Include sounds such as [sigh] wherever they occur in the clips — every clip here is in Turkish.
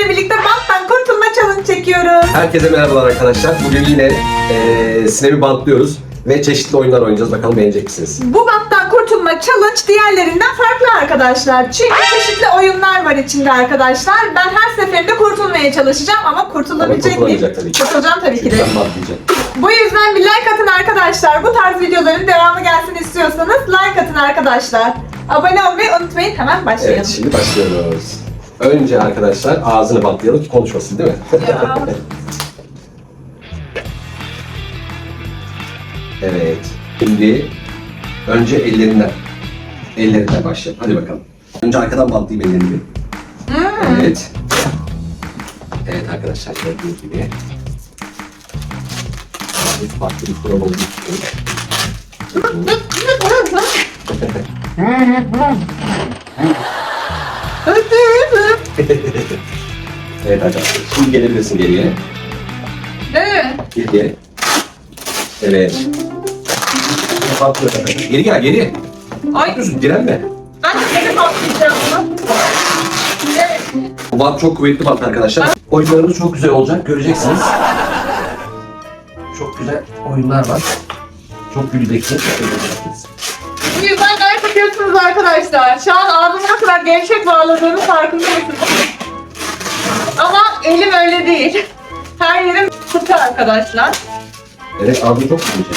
sizlerle birlikte banttan kurtulma challenge çekiyoruz. Herkese merhabalar arkadaşlar. Bugün yine eee sinemi bantlıyoruz ve çeşitli oyunlar oynayacağız. Bakalım beğenecek misiniz? Bu banttan kurtulma challenge diğerlerinden farklı arkadaşlar. Çünkü çeşitli oyunlar var içinde arkadaşlar. Ben her seferinde kurtulmaya çalışacağım ama kurtulabilecek Ama miyim? kurtulamayacak tabii ki. Kurtulacağım tabii ki de. Çünkü ben bantlayacağım. Bu yüzden bir like atın arkadaşlar. Bu tarz videoların devamı gelsin istiyorsanız like atın arkadaşlar. Abone olmayı unutmayın. Hemen başlayalım. Evet şimdi başlıyoruz. Önce arkadaşlar ağzını bantlayalım ki konuşmasın değil mi? [laughs] Evet. Şimdi önce ellerinden. Ellerinden başlayalım. Hadi bakalım. Önce arkadan bantlayayım ellerini. Hmm. Evet. Evet arkadaşlar gördüğünüz gibi. Bir farklı bir kural olduğu [laughs] için. [laughs] [laughs] Evet arkadaşlar. Şimdi gelebilirsin geriye. Evet. Geriye. Evet. Bantlıyor arkadaşlar. Geri gel geri. Ay Yapıyorsun direnme. ben de seni patlayacağım. Evet. Bu bant çok kuvvetli bant arkadaşlar. Oyunlarımız çok güzel olacak. Göreceksiniz. Çok güzel oyunlar var. Çok güleceksiniz. çok eğleneceksiniz. Yüzden yapıyorsunuz arkadaşlar. Şu an ağzıma ne kadar gevşek bağladığını farkında mısınız? Ama elim öyle değil. Her yerim sıkı arkadaşlar. Evet ağzını çok gülecek.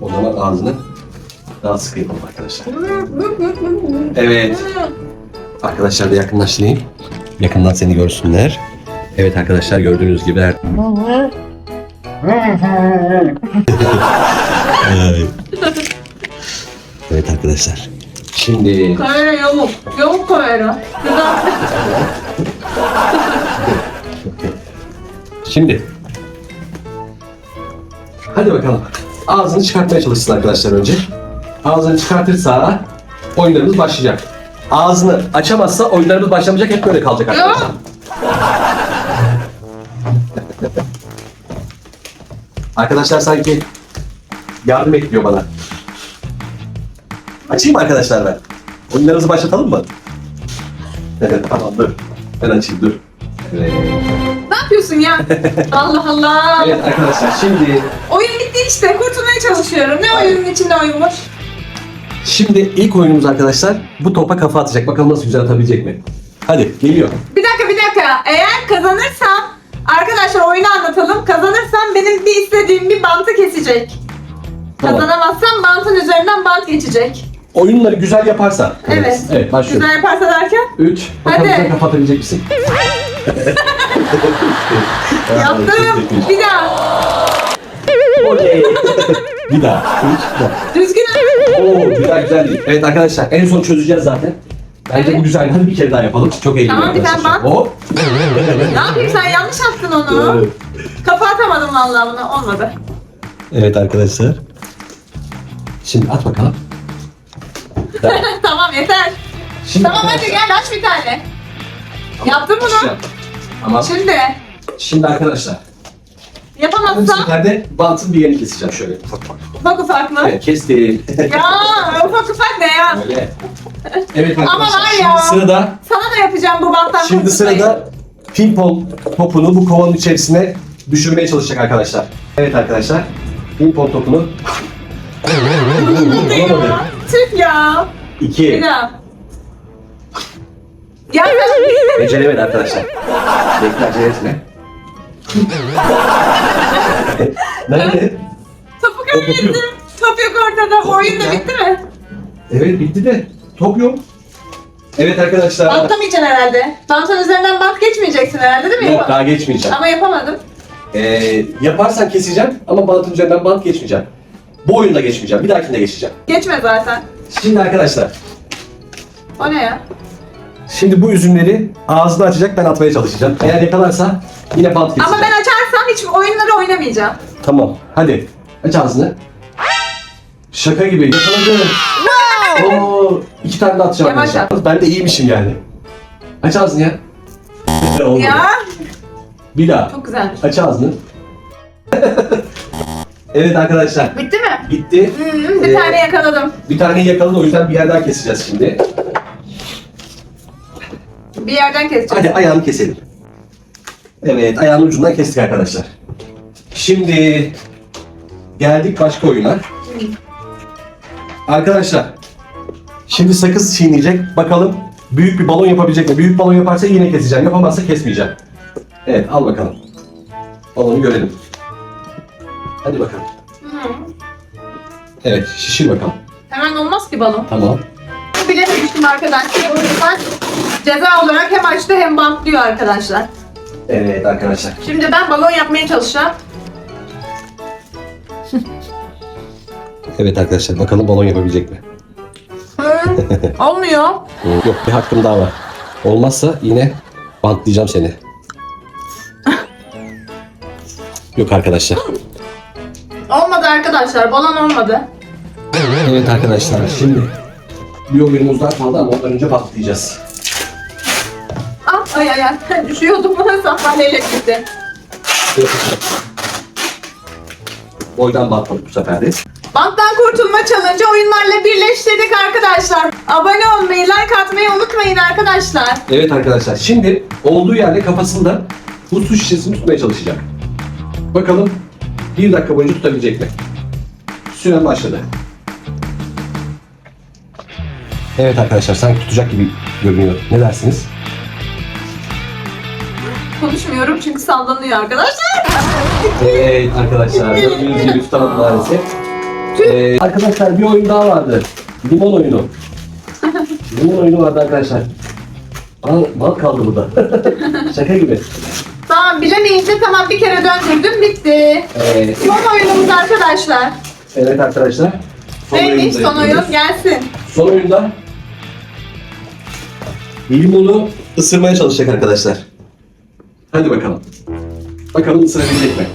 O zaman ağzını daha sıkı yapalım arkadaşlar. Evet. Arkadaşlar da yakınlaştırayım. Yakından seni görsünler. Evet arkadaşlar gördüğünüz gibi her... [laughs] Evet arkadaşlar. Şimdi Kamera yamuk. Yamuk kamera. Güzel. Şimdi. Hadi bakalım. Ağzını çıkartmaya çalışsın arkadaşlar önce. Ağzını çıkartırsa oyunlarımız başlayacak. Ağzını açamazsa oyunlarımız başlamayacak. Hep böyle kalacak arkadaşlar. Arkadaşlar sanki yardım ekliyor bana. Açayım mı arkadaşlar ben? Oyunlarımızı başlatalım mı? Evet tamam dur. Ben açayım dur. Evet. Ne yapıyorsun ya? [laughs] Allah Allah. Evet arkadaşlar şimdi Oyun bitti işte. Kurtulmaya çalışıyorum. Ne oyunun içinde oyunmuş? şimdi ilk oyunumuz arkadaşlar bu topa kafa atacak. Bakalım nasıl güzel atabilecek mi? Hadi geliyor. Bir dakika bir dakika. Eğer kazanırsam arkadaşlar oyunu anlatalım. Kazanırsam benim bir istediğim bir bantı kesecek. Tamam. Kazanamazsam bantın üzerinden bant geçecek. Oyunları güzel yaparsa. Evet. Evet başlıyoruz. Güzel yaparsa derken 3. Bakalım Hadi. sen kafa atabilecek misin? [laughs] [laughs] yaptım. Bir daha. Oley. [laughs] bir daha. Üç. Bir daha. Düzgün. Oo güzel güzel değil. Evet arkadaşlar en son çözeceğiz zaten. Bence Evet. bu güzel. Hadi bir kere daha yapalım. Çok eğlenceli Tamam, bir tane bant. Hop. Ne yapayım sen yanlış attın onu. Evet. Kafa atamadım vallahi buna. Olmadı. Evet arkadaşlar. Şimdi at bakalım. [laughs] tamam yeter. Şimdi Tamam hadi gel aç bir tane. Yaptın bunu. Açacağım. Ama Şimdi şimdi arkadaşlar. Bu yapamazsam seferde bantın bir yerini keseceğim şöyle. Ufak ufak. mı? Evet kestim. Ya ufak ufak ne ya? Öyle. Evet Ama arkadaşlar. var Şimdi ya. sırada Sana da yapacağım bu banttan şimdi kurtulmayı. sırada pimpon topunu bu kovanın içerisine düşürmeye çalışacak arkadaşlar. Evet arkadaşlar. Pimpon topunu Ne Olamadı. Ya? Tüh ya. Bir 2 daha. Ya sen beceremedi arkadaşlar. Bekle acele etme. Nerede? topu kaybettim. Top yok ortada. Oyun da bitti mi? Evet bitti de top yok. Evet arkadaşlar. Bantlamayacaksın herhalde. Bantın üzerinden bant geçmeyeceksin herhalde değil mi? Yok daha geçmeyeceğim. Ama yapamadım. Ee, yaparsan keseceğim ama bantın üzerinden bant geçmeyeceğim. Bu oyunda geçmeyeceğim. Bir dahakinde geçeceğim. Geçme zaten. Şimdi arkadaşlar. O ne ya? Şimdi bu üzümleri ağzını açacak ben atmaya çalışacağım. Eğer yakalarsa yine bant. Ama ben açarsam hiç oyunları oynamayacağım. Tamam. Hadi. Aç ağzını. Şaka gibi. Yakaladım. Oo, iki tane de atacağım. Yavaş arkadaşlar. Ben de iyiymişim yani. Aç ağzını ya. Olmadı. Ya Bir daha. çok güzelmiş. Aç ağzını. [laughs] evet arkadaşlar. Bitti mi? Bitti. Hmm, bir Ee, tane yakaladım. Bir tane yakaladı o yüzden bir yer daha keseceğiz şimdi. Bir yerden keseceğim. Hadi ayağını keselim. Evet ayağının ucundan kestik arkadaşlar. Şimdi geldik başka oyuna. Arkadaşlar şimdi sakız çiğneyecek. Bakalım büyük bir balon yapabilecek mi? Büyük balon yaparsa yine keseceğim. Yapamazsa kesmeyeceğim. Evet al bakalım. Balonu görelim. Hadi bakalım. Evet şişir bakalım. Hemen olmaz ki balon. Tamam. Bilememiştim arkadaşlar. O yüzden ceza olarak hem açtı hem bantlıyor arkadaşlar. Evet arkadaşlar. Şimdi ben balon yapmaya çalışacağım. Evet arkadaşlar bakalım balon yapabilecek mi? Hı, [laughs] Olmuyor. Yok bir hakkım daha var. Olmazsa yine bantlayacağım seni. [laughs] Yok arkadaşlar. Olmadı arkadaşlar. Balon olmadı. Evet arkadaşlar şimdi bir oyunumuz daha kaldı ama ondan önce bantlayacağız. Ah ay ay ay. [laughs] Düşüyordum. [laughs] Sandalyeyle gitti. Boydan bantladık bu sefer de. Banttan kurtulma challenge oyunlarla birleştirdik arkadaşlar. Abone olmayı, like atmayı unutmayın arkadaşlar. Evet arkadaşlar şimdi olduğu yerde kafasında bu su şişesini tutmaya çalışacak. Bakalım bir dakika boyunca tutabilecek mi? Süren başladı. Evet arkadaşlar sanki tutacak gibi görünüyor. Ne dersiniz? Konuşmuyorum çünkü sallanıyor arkadaşlar. Evet arkadaşlar [laughs] gördüğünüz gibi tutamadım maalesef. Ee, arkadaşlar bir oyun daha vardı. Limon oyunu. [laughs] Limon oyunu vardı arkadaşlar. Aa, bal kaldı burada. [laughs] Şaka gibi. Tamam bilemeyince tamam bir kere döndürdüm bitti. Evet, Son oyunumuz arkadaşlar. evet arkadaşlar. Son Neymiş son oyun gelsin. Son oyunda limonu ısırmaya çalışacak arkadaşlar. Hadi bakalım. Bakalım ısırabilecek mi?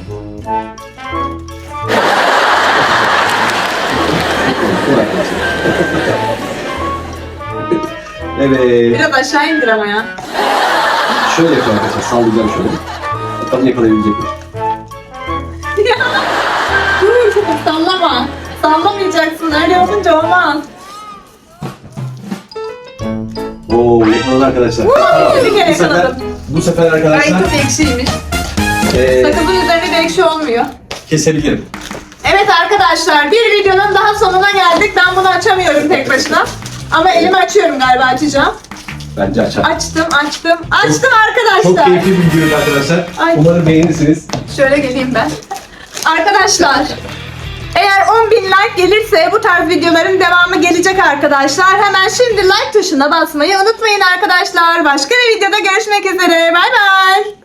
[laughs] evet. Biraz aşağı indir ama ya. Şöyle yapacağım arkadaşlar. Sallayacağım şöyle. Bakalım yakalayabilecek mi? [laughs] Dur sallama. Sallamayacaksın öyle olunca olmaz. Oo yakaladı arkadaşlar. Tamam, bir kere bu sefer, yakaladım. bu sefer Ay arkadaşlar çok ekşiymiş. eee, Sakızın üzerine de ekşi olmuyor. kesebilirim. Evet arkadaşlar bir videonun daha sonuna geldik. Ben bunu açamıyorum tek başına. Ama elimi açıyorum galiba açacağım. Bence açar. Açtım açtım açtım Çok arkadaşlar. keyifli bir videoydu arkadaşlar. Ay. Umarım beğenirsiniz. Şöyle geleyim ben. Arkadaşlar eğer 10.000 like gelirse bu tarz videoların devamı gelecek arkadaşlar. Hemen şimdi like tuşuna basmayı unutmayın arkadaşlar. Başka bir videoda görüşmek üzere. Bay bay.